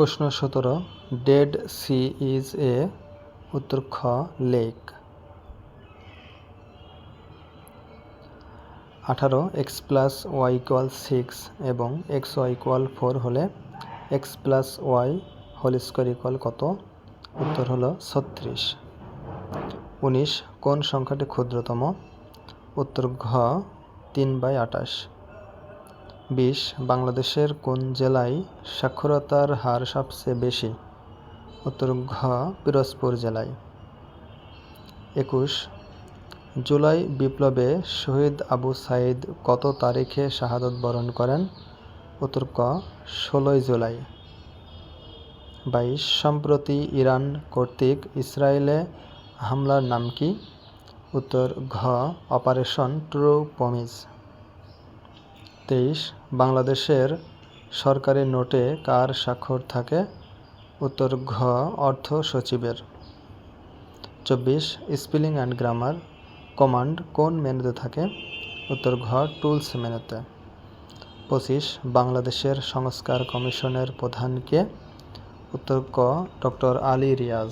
প্রশ্ন সতেরো dead C is a উত্তর খ লেক আঠারো X plus Y equal six এবং এক্স ওয়াই ইকুয়াল ফোর হলে X plus Y whole square equal কত? উত্তর হলো ছত্রিশ। উনিশ, কোন সংখ্যাটি ক্ষুদ্রতম? উত্তর ঘ, তিন বাই আটাশ বিশ, বাংলাদেশের কোন জেলায় সাক্ষরতার হার সবচেয়ে বেশি? উত্তর, ঘ, পিরোজপুর জেলায়। একুশ, জুলাই বিপ্লবে শহীদ আবু সাইদ কত তারিখে শাহাদত বরণ করেন? উত্তর, ক, ষোলোই জুলাই। বাইশ, সম্প্রতি ইরান কর্তৃক ইসরায়েলে হামলার নাম কি? উত্তর, ঘ, অপারেশন ট্রু পমিজ তেইশ, বাংলাদেশের সরকারি নোটে কার স্বাক্ষর থাকে? উত্তর, ঘ, অর্থ সচিবের। চব্বিশ, স্পেলিং অ্যান্ড গ্রামার, কমান্ড কোন মেনুতে থাকে? উত্তর, ঘ, টুলস মেনুতে। পঁচিশ, বাংলাদেশের সংস্কার কমিশনের প্রধানকে উত্তর, ক, ডক্টর আলী রিয়াজ।